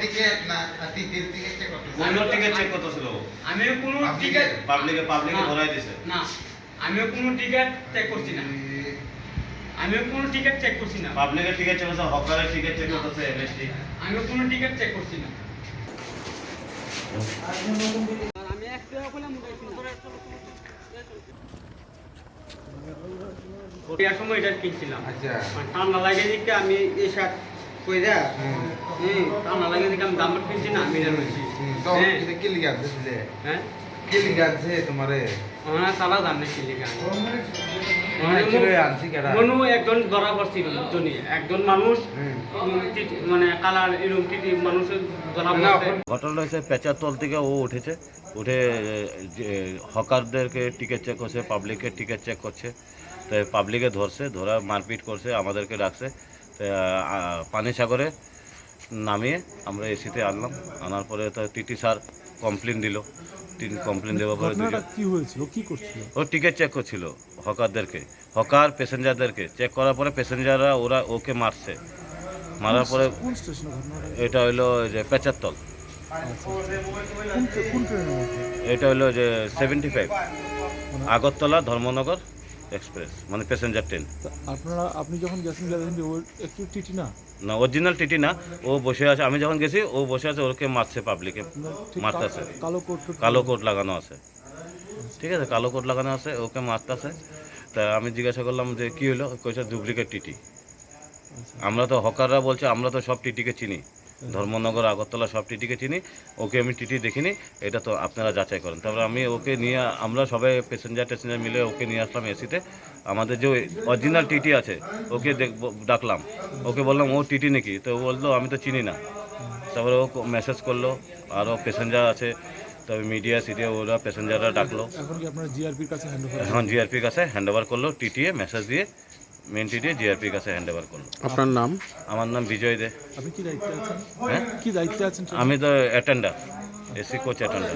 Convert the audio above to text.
Ticket না ticket ticket check করতে অন্য টিকিট চেক করতেছিল আমি কোনো টিকিট পাবলিকে পাবলিকে ধরাই দিছে। না আমিও কোনো টিকিট চেক করছি না। আমিও কোনো টিকিট চেক করছি না। পাবলিকের টিকিট চেক করতেছে হকারের টিকিট চেক করতেছে এমএসটি আমিও কোনো টিকিট চেক করছি না। আমি একটা বলে মুটাইছি না। সময় এটা কিনছিলাম। আচ্ছা। ঠান্ডা লাগে দিকে আমি এই শার্ট কইরা হুম। হুম লাগে দিকে আমি দাম কিনছি না আমি এটা তো হ্যাঁ। কি লিখা আছে হ্যাঁ? কি লিখা তোমারে জানে কি লিখা মানে একজন ধরা পড়ছিল জনি একজন মানুষ মানে কালার এরকম টিটি মানুষের ধরা ঘটনা হয়েছে পেঁচাতল থেকে ও উঠেছে। উঠে এ, হকারদেরকে টিকিট চেক করছে পাবলিকের টিকিট চেক করছে। তো পাবলিকে ধরছে ধরা মারপিট করছে আমাদেরকে ডাকছে পানি সাগরে নামিয়ে আমরা এসিতে আনলাম। আনার পরে তো টিটি স্যার কমপ্লেন দিল। কমপ্লেন দেওয়ার পরে কি হয়েছিল? কি করছিল? ও টিকিট চেক করছিল হকারদেরকে হকার প্যাসেঞ্জারদেরকে চেক করার পরে প্যাসেঞ্জাররা ওরা ওকে মারছে। মারার পরে এটা হইল যে পেঁচাত্তল। আচ্ছা, আচ্ছা। এটা হলো যে সেভেন্টি ফাইভ মানে আগরতলা ধর্মনগর এক্সপ্রেস মানে প্যাসেঞ্জার ট্রেন আপনারা আপনি যখন গেছেন একটু টিটি না? না অরিজিনাল টিটি না ও বসে আছে আমি যখন গেছি ও বসে আছে ওকে মারছে পাবলিকে ঠিক কালো কোট কালো কোট লাগানো আছে। ঠিক আছে কালো কোট লাগানো আছে ওকে মারতেছে। তা আমি জিজ্ঞাসা করলাম যে কি হলো? কইছে ডুপ্লিকেট টিটি। আচ্ছা। আমরা তো হকাররা বলছে আমরা তো সব টিটিকে চিনি। ধর্মনগর আগরতলা সব টিটিকে চিনি। ওকে আমি টিটি দেখিনি এটা তো আপনারা যাচাই করেন। তারপরে আমি ওকে নিয়ে আমরা সবাই প্যাসেঞ্জার ট্যাসেঞ্জার মিলে ওকে নিয়ে আসলাম এসিতে আমাদের যে অরিজিনাল টিটি আছে ওকে দেখব ডাকলাম। ওকে বললাম ও টিটি নাকি? তো ও বলল আমি তো চিনি না। তারপরে ও মেসেজ করল আরও প্যাসেঞ্জার আছে। তবে মিডিয়া সিডিয়া ওরা প্যাসেঞ্জাররা ডাকলো। এখন কি আপনারা জিআরপির কাছে হ্যান্ড ওভার জিআরপির কাছে হ্যান্ড ওভার করল টিটিএ মেসেজ দিয়ে। মেন টিটিএ জিআরপির কাছে হ্যান্ড ওভার করল। আপনার নাম? আমার নাম বিজয় দে। আপনি কি দায়িত্বে আছেন? হ্যাঁ? কি দায়িত্বে আছেন আমি তো অ্যাটেন্ডার এসি কোচ অ্যাটেন্ডার